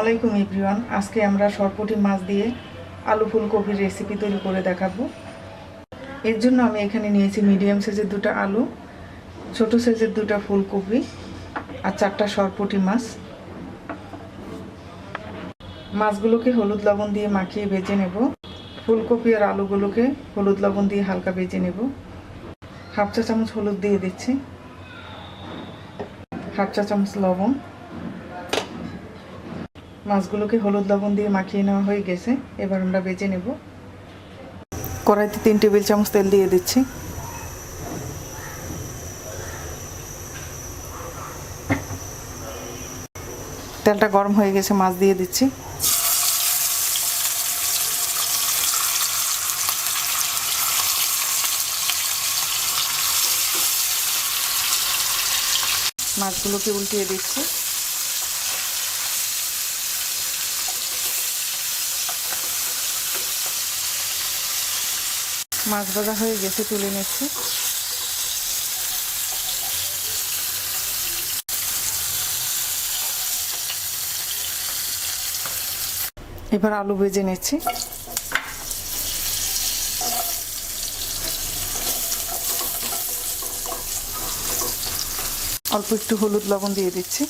আলাইকুম, এভরিওয়ান। আজকে আমরা সরপুটি মাছ দিয়ে আলু ফুলকপির রেসিপি তৈরি করে দেখাবো। এর জন্য আমি এখানে নিয়েছি মিডিয়াম সাইজের দুটো আলু, ছোট সাইজের দুটো ফুলকপি আর চারটা সরপুটি মাছ। মাছগুলোকে হলুদ লবণ দিয়ে মাখিয়ে ভেজে নেব। ফুলকপি আর আলুগুলোকে হলুদ লবণ দিয়ে হালকা ভেজে নেব। হাফ চা চামচ হলুদ দিয়ে দিচ্ছি। হাফ চা চামচ লবণ। মাছগুলোকে হলুদ লবণ দিয়ে মাখিয়ে নেওয়া হয়ে গেছে। এবার আমরা বেজে নেব। কড়াইতে তিন টেবিল চামচ তেল দিয়ে দিচ্ছি। তেলটা গরম হয়ে গেছে, মাছ দিয়ে দিচ্ছি। মাছগুলোকে উল্টিয়ে দিচ্ছি। মাছ ভাজা হয়ে গেছে, তুলে নিচ্ছি। এবার আলু ভেজে নিচ্ছি। অল্প একটু হলুদ লবণ দিয়ে দিচ্ছি।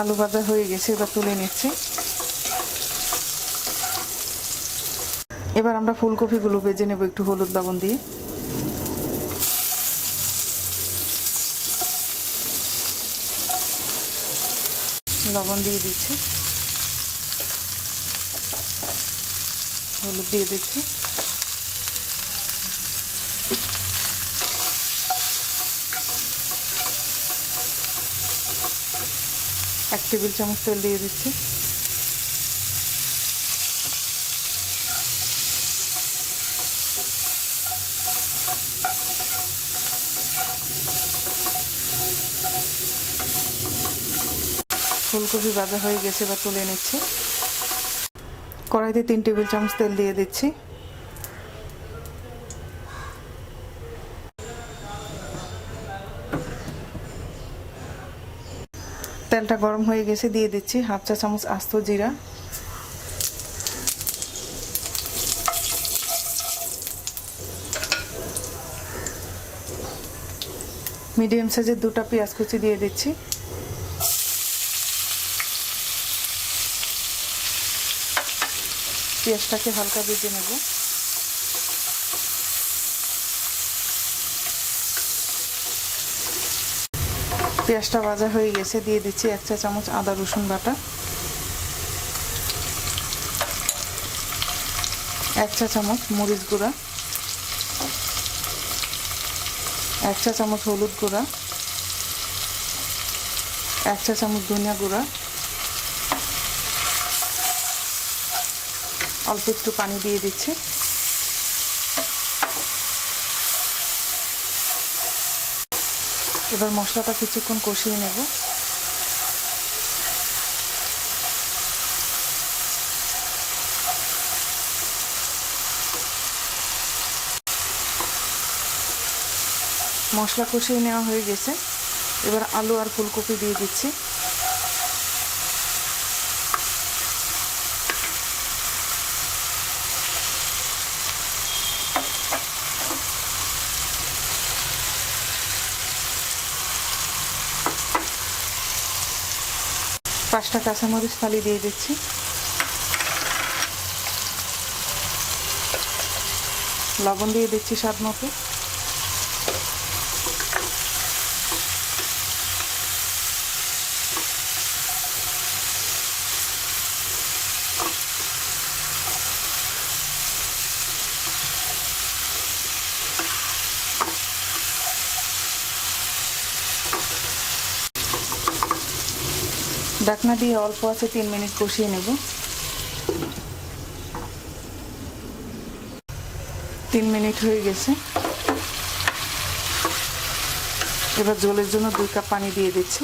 আলু ভাজা হয়ে গেছে, এবার তুলে নিচ্ছি। এবার আমরা ফুলকপিগুলো ভেজে নেব একটু হলুদ লবণ দিয়ে। লবণ দিয়ে দিচ্ছি। হলুদ দিয়ে দিচ্ছি। টেবিল চামচ তেল দিয়ে দিচ্ছি। ফুলকপি ভাজা হয়ে গেছে বা তুলে নিচ্ছি। কড়াইতে তিন টেবিল চামচ তেল দিয়ে দিচ্ছি। তেলটা গরম হয়ে গেছে, দিয়ে দিচ্ছি হাফ চা চামচ আস্ত জিরা। মিডিয়াম সাইজের দুটা পেঁয়াজ কুচি দিয়ে দিচ্ছি। পেঁয়াজটাকে হালকা ভেজে নেব। পেঁয়াজটা ভাজা হয়ে গেছে, দিয়ে দিচ্ছি এক চা চামচ আদা, রসুন বাটা। এক চা চামচ মরিচ গুঁড়া। এক চা চামচ হলুদ গুঁড়া। এক চা চামচ ধনিয়া গুঁড়া। অল্প একটু পানি দিয়ে দিচ্ছি। এবার মশলাটা কিছুক্ষণ কষিয়ে নেব। মশলা কষিয়ে নেওয়া হয়ে গেছে। এবার আলু আর ফুলকপি দিয়ে দিচ্ছি। পাঁচটা কাঁচামরিচ ফালি দিয়ে দিচ্ছি। লবণ দিয়ে দিচ্ছি স্বাদ মতো। ডাকনা দিয়ে অল্প আছে, তিন মিনিট কষিয়ে নেব। তিন মিনিট হয়ে গেছে। এবার জলের জন্য দুই কাপ পানি দিয়ে দিচ্ছি।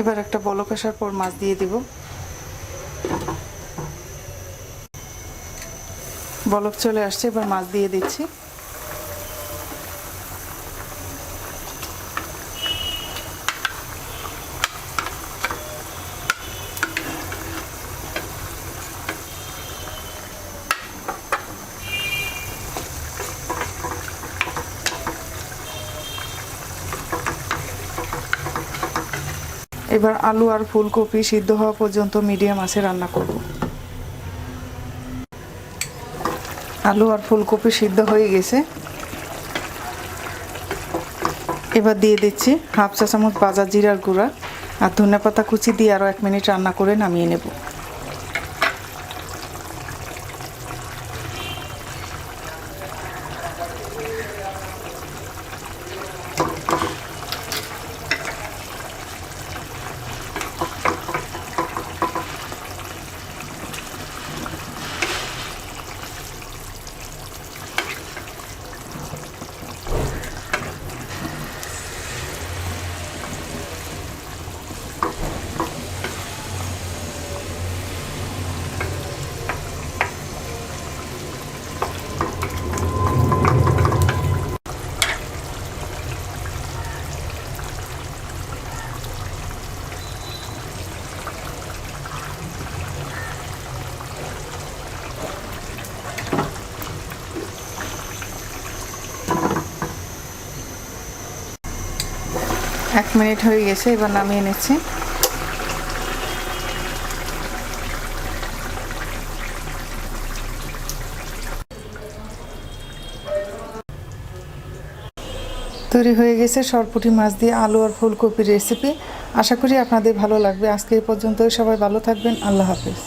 এবার একটা বলক আসার পর মাছ দিয়ে দিব। বলক চলে আসছে, এবার মাছ দিয়ে দিচ্ছি। এবার আলু আর ফুলকপি সিদ্ধ হওয়া পর্যন্ত মিডিয়াম আছে, রান্না করব। আলু আর ফুলকপি সিদ্ধ হয়ে গেছে। এবার দিয়ে দিচ্ছি হাফ চা চামচ বাজার জিরার গুঁড়া আর ধনে পাতা কুচি দিয়ে আরও এক মিনিট রান্না করে নামিয়ে নেব। এক মিনিট হয়ে গেছে, এবার নামিয়ে নিচ্ছি। তৈরি হয়ে গেছে সরপুটি মাছ দিয়ে আলু আর ফুলকপির রেসিপি আশা করি আপনাদের ভালো লাগবে। আজকে এই পর্যন্তই। সবাই ভালো থাকবেন। আল্লাহ হাফিজ।